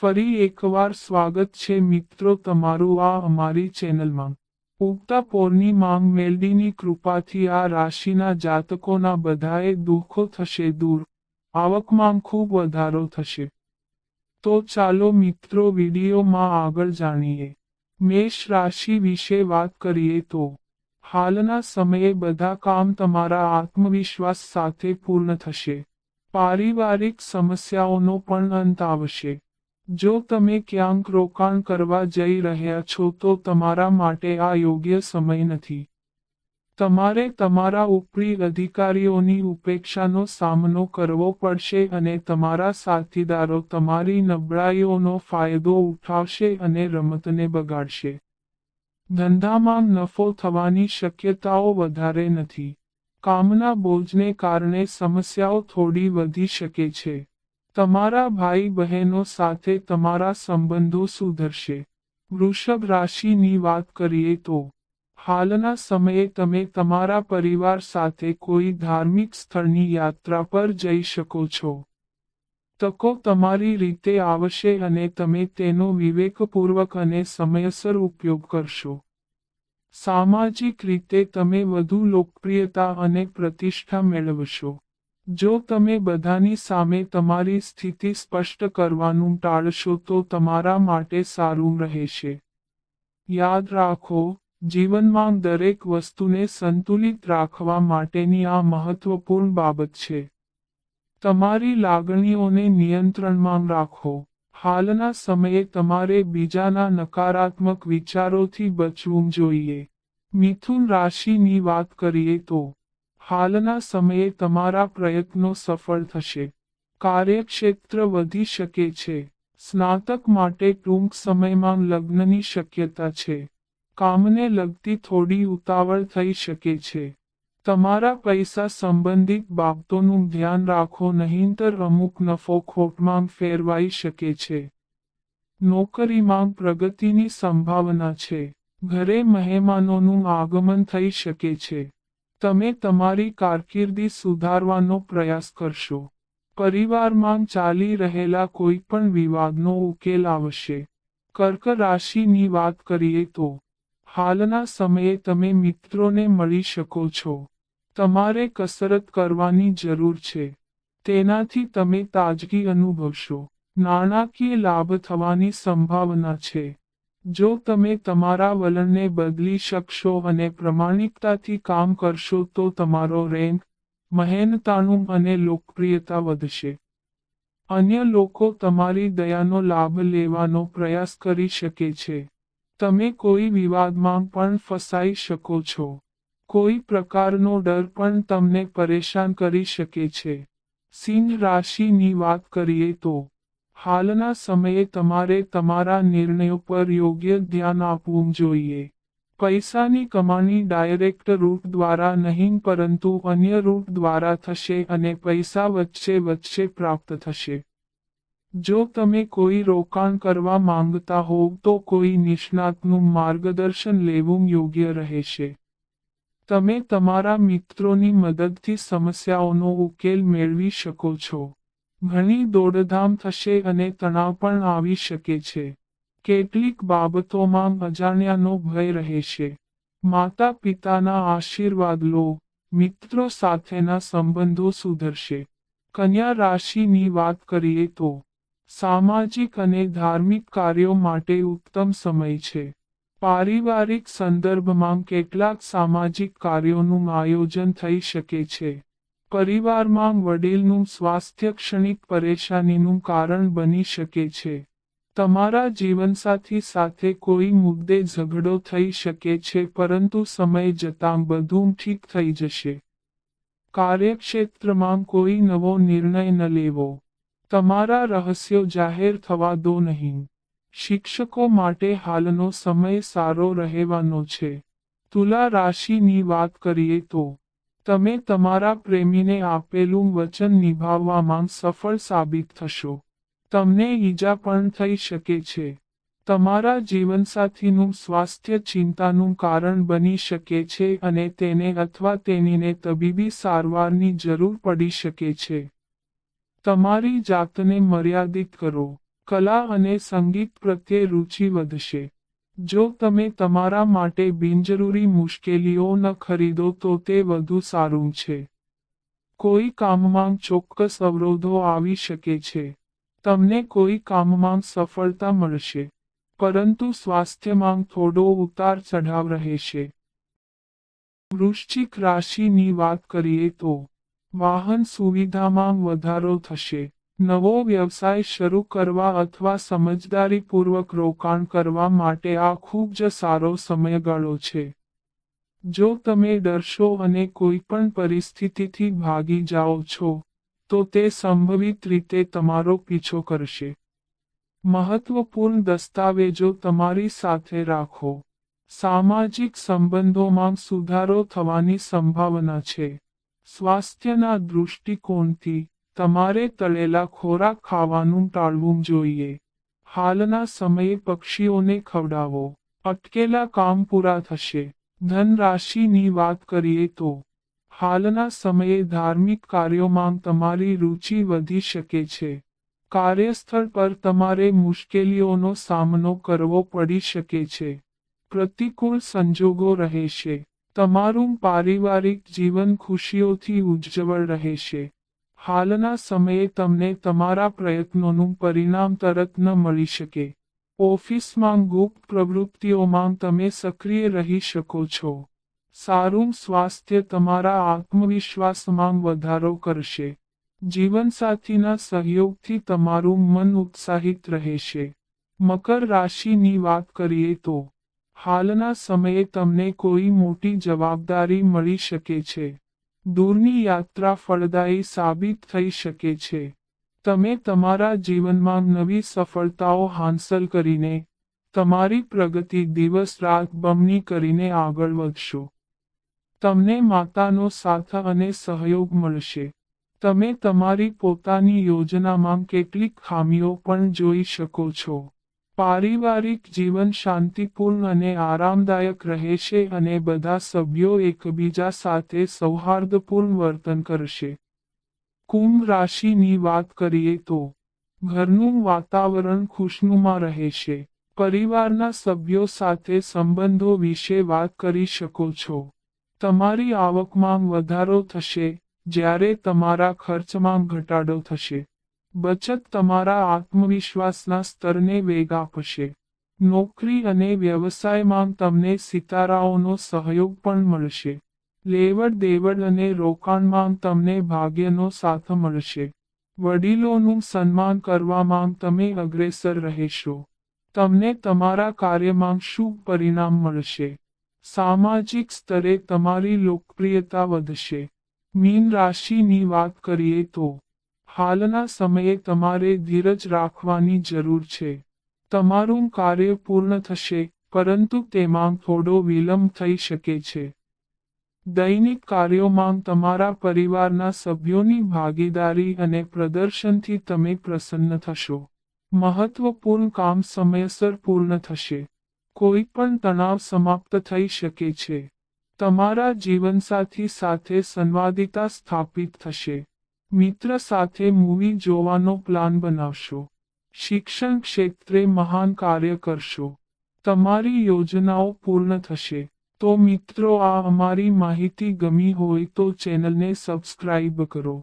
ફરી એકવાર સ્વાગત છે મિત્રો તમારું આ અમારી ચેનલમાં. ઉગતા પોરની માંગ મેલડીની કૃપાથી આ રાશિના જાતકોના બધાએ દુઃખો થશે દૂર. આવકમાં ખૂબ વધારો થશે. તો ચાલો મિત્રો વિડીયોમાં આગળ જાણીએ. મેષ રાશિ વિશે વાત કરીએ તો, હાલના સમયે બધા કામ તમારા આત્મવિશ્વાસ સાથે પૂર્ણ થશે. પારિવારિક સમસ્યાઓનો પણ અંત આવશે. જો તમે ક્યાંક રોકાણ કરવા જઈ રહ્યા છો તો તમારા માટે આ યોગ્ય સમય નથી. તમારે તમારા ઉપરી અધિકારીઓની ઉપેક્ષાનો સામનો કરવો પડશે અને તમારા સાથીદારો તમારી નબળાઈઓનો ફાયદો ઉઠાવશે અને રમતને બગાડશે. ધંધામાં નફો થવાની શક્યતાઓ વધારે નથી. કામના બોજને કારણે સમસ્યાઓ થોડી વધી શકે છે. તમારા ભાઈ બહેનો સાથે તમારા સંબંધો સુધરશે. વૃષભ રાશિની વાત કરીએ તો, હાલના સમયે તમે તમારા પરિવાર સાથે કોઈ ધાર્મિક સ્થળની યાત્રા પર જઈ શકો છો. તકો તમારી રીતે આવશે અને તમે તેનો વિવેકપૂર્વક અને સમયસર ઉપયોગ કરશો. સામાજિક રીતે તમે વધુ લોકપ્રિયતા અને પ્રતિષ્ઠા મેળવશો. જો તમે બધાની સામે તમારી સ્થિતિ સ્પષ્ટ કરવાનું ટાળશો તો તમારા માટે સારું રહેશે. યાદ રાખો, જીવનમાં દરેક વસ્તુને સંતુલિત રાખવા માટેની આ મહત્વપૂર્ણ બાબત છે. તમારી લાગણીઓને નિયંત્રણમાં રાખો. હાલના સમયે તમારે બીજાના નકારાત્મક વિચારોથી બચવું જોઈએ. મિથુન રાશિની વાત કરીએ તો હાલના સમયે તમારા પ્રયત્નો સફળ થશે. કાર્યક્ષેત્ર વધી શકે છે. સ્નાતક માટે ટૂંક સમયમાં લગ્નની શક્યતા છે. કામને લગતી થોડી ઉતાવળ થઈ શકે છે. તમારા પૈસા સંબંધિત બાબતોનું ધ્યાન રાખો નહીંતર અમુક નફો ખોટમાં ફેરવાઈ શકે છે. નોકરીમાં પ્રગતિની સંભાવના છે. ઘરે મહેમાનોનું આગમન થઈ શકે છે. તમે તમારી કારકિર્દી સુધારવાનો પ્રયાસ કરશો. પરિવારમાં ચાલી રહેલા કોઈ પણ વિવાદનો ઉકેલ આવશે. કર્ક રાશિની વાત કરીએ તો, હાલના સમયે તમે મિત્રોને મળી શકો છો. તમારે કસરત કરવાની જરૂર છે. તેનાથી તમે તાજગી અનુભવશો. નાણાકીય લાભ થવાની સંભાવના છે. જો તમે તમારા વલણને બદલી શકશો અને પ્રમાણિકતાથી કામ કરશો તો તમારો રેન્ક મહેનતાણું અને લોકપ્રિયતા વધશે. અન્ય લોકો તમારી દયાનો લાભ લેવાનો પ્રયાસ કરી શકે છે. તમે કોઈ વિવાદમાં પણ ફસાઈ શકો છો. કોઈ પ્રકારનો ડર પણ તમને પરેશાન કરી શકે છે. સિંહ રાશિની વાત કરીએ તો હાલના સમયે તમારે તમારા નિર્ણયો પર યોગ્ય ધ્યાન આપવું જોઈએ. પૈસાની કમાણી ડાયરેક્ટ રૂટ દ્વારા નહીં, પરંતુ અન્ય રૂટ દ્વારા થશે અને પૈસા વચ્ચે વચ્ચે પ્રાપ્ત થશે. જો તમે કોઈ રોકાણ કરવા માંગતા હોવ તો કોઈ નિષ્ણાતનું માર્ગદર્શન લેવું યોગ્ય રહેશે. તમે તમારા મિત્રોની મદદથી સમસ્યાઓનો ઉકેલ મેળવી શકો છો. ઘણી દોડધામ થશે અને તણાવ પણ આવી શકે છે. કેટલીક બાબતોમાં અજાણ્યાનો ભય રહેશે. માતા પિતાના આશીર્વાદ લો. મિત્રો સાથેના સંબંધો સુધરશે. કન્યા રાશિની વાત કરીએ તો, સામાજિક અને ધાર્મિક કાર્યો માટે ઉત્તમ સમય છે. પારિવારિક સંદર્ભમાં કેટલાક સામાજિક કાર્યોનું આયોજન થઈ શકે છે. પરિવારમાં વડીલનું સ્વાસ્થ્ય ક્ષણિક પરેશાનીનું કારણ બની શકે છે. તમારા જીવનસાથી સાથે કોઈ મુદ્દે ઝઘડો થઈ શકે છે, પરંતુ સમય જતાં બધું ઠીક થઈ જશે. કાર્યક્ષેત્રમાં કોઈ નવો નિર્ણય ન લેવો. તમારા રહસ્યો જાહેર થવા દો નહીં. શિક્ષકો માટે હાલનો સમય સારો રહેવાનો છે. તુલા રાશિની વાત કરીએ તો તમે તમારા પ્રેમીને આપેલું વચન નિભાવવામાં સફળ સાબિત થશો. તમને ઈજા પણ થઈ શકે છે. તમારા જીવનસાથીનું સ્વાસ્થ્ય ચિંતાનું કારણ બની શકે છે અને તેને અથવા તેણીને તબીબી સારવારની જરૂર પડી શકે છે. તમારી જાતને મર્યાદિત કરો. કલા અને સંગીત પ્રત્યે રુચિ વધશે. જો તમે તમારા માટે બિનજરૂરી મુશ્કેલીઓ ન ખરીદો તો તે વધુ સારું છે. કોઈ કામમાં ચોક્કસ અવરોધો આવી શકે છે. તમને કોઈ કામમાં સફળતા મળશે. પરંતુ સ્વાસ્થ્યમાં થોડો ઉતાર ચઢાવ રહેશે. વૃશ્ચિક રાશિની વાત કરીએ તો, વાહન સુવિધામાં વધારો થશે. નવો વ્યવસાય શરૂ કરવા અથવા સમજદારીપૂર્વક રોકાણ કરવા માટે આ ખૂબ જ સારો સમયગાળો છે. જો તમે ડરશો અને કોઈ પણ પરિસ્થિતિથી ભાગી જાઓ છો, તો તે સંભવિત રીતે તમારો પીછો કરશે. મહત્વપૂર્ણ દસ્તાવેજો તમારી સાથે રાખો. સામાજિક સંબંધોમાં સુધારો થવાની સંભાવના છે. સ્વાસ્થ્યના દૃષ્ટિકોણથી તમારે તળેલા ખોરાક ખાવાનું ટાળવું જોઈએ. હાલના સમયે પક્ષીઓને ખવડાવો. અટકેલા કામ પૂરા થશે. ધન રાશિની વાત કરીએ તો, હાલના સમયે ધાર્મિક કાર્યોમાં તમારી રુચિ વધી શકે છે. કાર્યસ્થળ પર તમારે મુશ્કેલીઓનો સામનો કરવો પડી શકે છે. પ્રતિકૂળ સંજોગો રહેશે. તમારું પારિવારિક જીવન ખુશીઓથી ઉજ્જવળ રહેશે. હાલના સમયે તમને તમારા પ્રયત્નોનું પરિણામ તરત ન મળી શકે. ઓફિસમાં ગુપ્ત પ્રવૃત્તિઓમાં તમે સક્રિય રહી શકો છો. સારું સ્વાસ્થ્ય તમારા આત્મવિશ્વાસમાં વધારો કરશે. જીવનસાથીના સહયોગથી તમારું મન ઉત્સાહિત રહેશે. મકર રાશિની વાત કરીએ તો, હાલના સમયે તમને કોઈ મોટી જવાબદારી મળી શકે છે. દૂરની યાત્રા ફળદાયી સાબિત થઈ શકે છે. તમે તમારા જીવનમાં નવી સફળતાઓ હાંસલ કરીને, તમારી પ્રગતિ દિવસ રાત બમણી કરીને આગળ વધશો. તમને માતાનો સાથ અને સહયોગ મળશે. તમે તમારી પોતાની યોજનામાં કેટલીક ખામીઓ પણ જોઈ શકો છો. પારિવારિક જીવન શાંતિપૂર્ણ અને આરામદાયક રહેશે અને બધા સભ્યો એકબીજા સાથે સૌહાર્દપૂર્ણ વર્તન કરશે. કુંભ રાશિની વાત કરીએ તો, ઘરનું વાતાવરણ ખુશનુમા રહેશે પરિવારના સભ્યો સાથે સંબંધો વિશે વાત કરી શકો છો. તમારી આવકમાં વધારો થશે, જ્યારે તમારા ખર્ચમાં ઘટાડો થશે. બચત તમારા આત્મવિશ્વાસના સ્તરને વેગ આપશે. નોકરી અને વ્યવસાયમાં તમને સિતારાઓનો સહયોગ પણ મળશે. લેવડ દેવડ અને રોકાણમાં તમને ભાગ્યનો સાથ મળશે. વડીલોનું સન્માન કરવામાં તમે અગ્રેસર રહેશો. તમને તમારા કાર્યમાં શું પરિણામ મળશે? સામાજિક સ્તરે તમારી લોકપ્રિયતા વધશે. મીન રાશિની વાત કરીએ તો હાલના સમયે તમારે ધીરજ રાખવાની જરૂર છે. તમારું કાર્ય પૂર્ણ થશે, પરંતુ તેમાં થોડો વિલંબ થઈ શકે છે. દૈનિક કાર્યોમાં તમારા પરિવારના સભ્યોની ભાગીદારી અને પ્રદર્શનથી તમે પ્રસન્ન થશો. મહત્વપૂર્ણ કામ સમયસર પૂર્ણ થશે. કોઈ પણ તણાવ સમાપ્ત થઈ શકે છે. તમારા જીવનસાથી સાથે સંવાદિતા સ્થાપિત થશે. મિત્ર સાથે મૂવી જોવાનો પ્લાન બનાવશો. શિક્ષણ ક્ષેત્રે મહાન કાર્ય કરશો. તમારી યોજનાઓ પૂર્ણ થશે. તો મિત્રો, આ અમારી માહિતી ગમી હોય તો ચેનલને સબસ્ક્રાઇબ કરો.